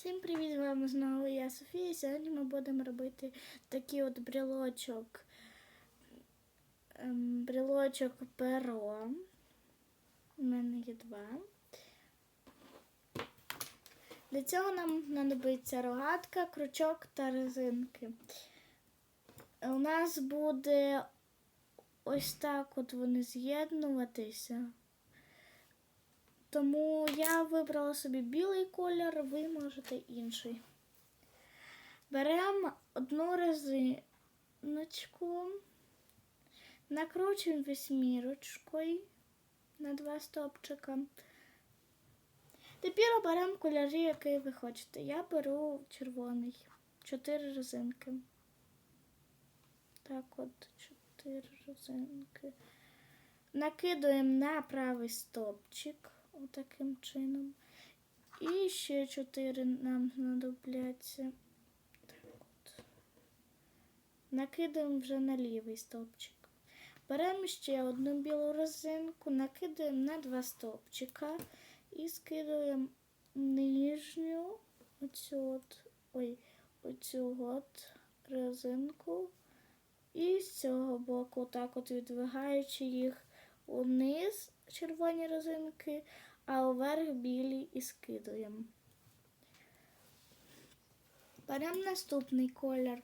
Всім привіт! З вами знову я Софія. Сьогодні ми будемо робити такий от брілочок. ем, Брілочок перо. У мене є два. Для цього нам знадобиться рогатка, крючок та резинки. У нас буде ось так от вони з'єднуватися. Тому я вибрала собі білий колір, ви можете інший. Беремо одну резиночку, накручуємо вісьмірочкою на два стопчика. Тепер беремо кольори, який ви хочете. Я беру червоний. Чотири резинки. Так от, чотири резинки. Накидуємо на правий стопчик. Отаким чином. І ще чотири нам знадобляться. Накидаємо вже на лівий стовпчик. Беремо ще одну білу резинку, накидаємо на два стовпчика і скидаємо нижню оцю от, ой, оцю от резинку. І з цього боку, так от відвигаючи їх униз червоні резинки, а уверх білі і скидуємо. Беремо наступний колір.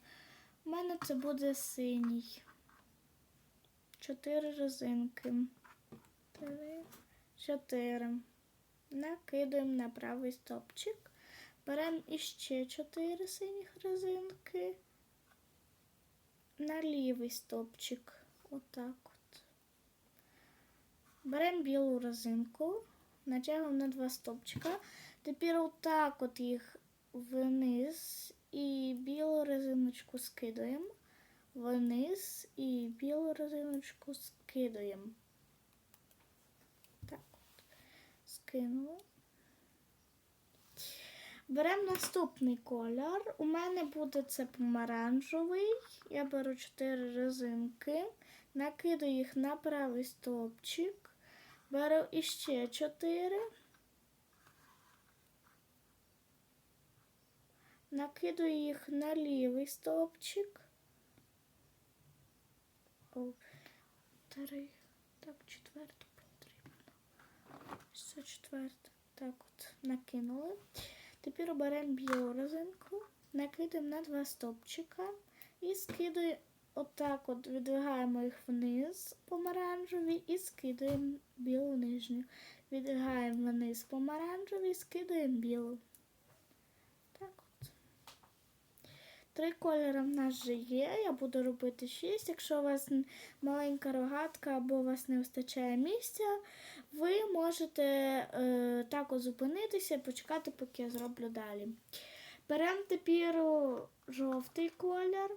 У мене це буде синій. Чотири резинки. Три, чотири. Накидаємо на правий стопчик. Беремо іще чотири синіх резинки. На лівий стопчик. Отак от. Беремо білу резинку, натягуємо на два стопчика. Тепер отак от їх вниз і білу резиночку скидаємо. Вниз і білу резиночку скидаємо. Так от. Скинули. Беремо наступний колір. У мене буде це помаранчевий. Я беру 4 резинки, накидаю їх на правий стовпчик, беру іще 4, накидаю їх на лівий стовпчик. О, три. Так, четверту потрібно. Все четверте. Так от, накинули. Тепер беремо білу резинку, накидаємо на два стопчика і скидаємо отак от відвигаємо їх вниз помаранчеві і скидаємо білу нижню. Відвигаємо вниз помаранчеві і скидаємо білу. Так от. Три кольори в нас вже є. Я буду робити шість. Якщо у вас маленька рогатка або у вас не вистачає місця, ви можете е, так зупинитися і почекати, поки я зроблю далі. Беремо тепер жовтий колір,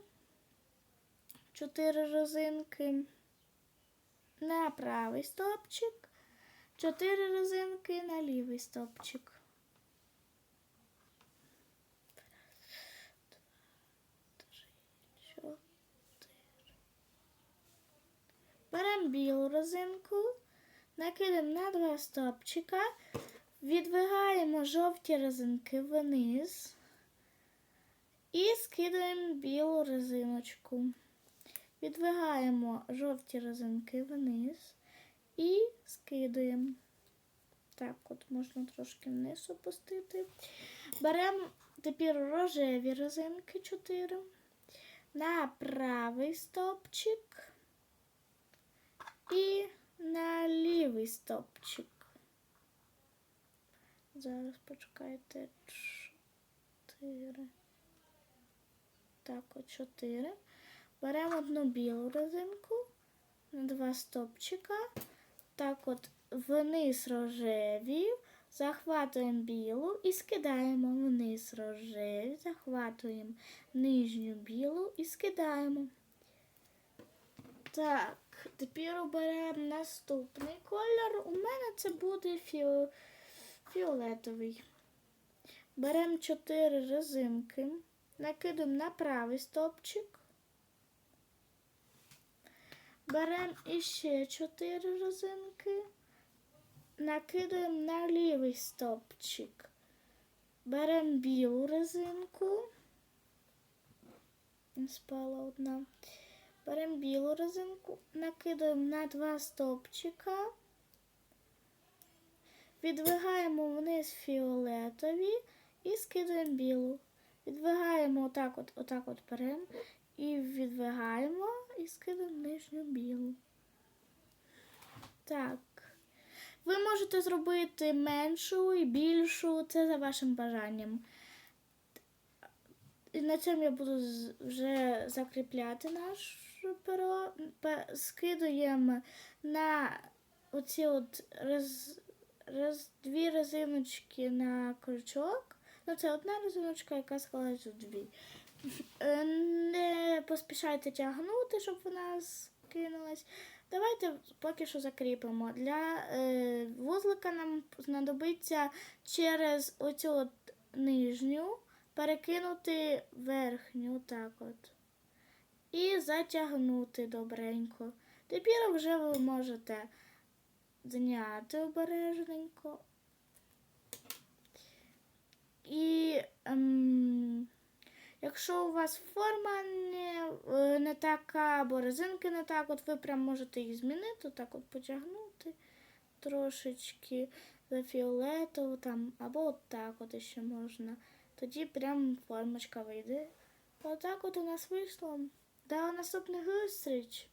4 резинки на правий стопчик, 4 резинки на лівий стопчик. Беремо білу резинку, накидаємо на два стопчика, відвигаємо жовті резинки вниз і скидаємо білу резиночку. Відвигаємо жовті резинки вниз і скидаємо. Так, от можна трошки вниз опустити. Беремо тепер рожеві резинки 4 на правий стопчик і на лівий стопчик. Зараз почекайте. Чотири. Так, от чотири. Беремо одну білу резинку на два стопчика. Так от вниз рожеві, захватуємо білу і скидаємо вниз рожеві, захватуємо нижню білу і скидаємо. Так, тепер оберемо наступний колір. У мене це буде фіо... фіолетовий. Беремо 4 резинки, накидаємо на правий стопчик. Беремо іще 4 резинки, накидаємо на лівий стопчик. беремо білу резинку. Спала одна. Беремо білу резинку, накидаємо на два стовпчика, відвигаємо вниз фіолетові і скидаємо білу. Відвигаємо отак от, отак от беремо і відвигаємо і скидаємо нижню білу. Так. Ви можете зробити меншу і більшу, це за вашим бажанням. І на цьому я буду вже закріпляти наш перо. Скидуємо на оці от роз, роз, дві резиночки на крючок. Ну, це одна резиночка, яка складається в дві. Е, Не поспішайте тягнути, щоб вона скинулась. Давайте поки що закріпимо. Для е, вузлика нам знадобиться через оцю от нижню перекинути верхню, так от. І затягнути добренько. Тепер вже ви можете зняти обережненько. І ем, якщо у вас форма не, е, не така, або резинки не так, от ви прям можете їх змінити, так от потягнути трошечки за фіолетову там, або от так от ще можна. Тоді прям формочка вийде. Отак от у нас вийшло. До наступних зустріч!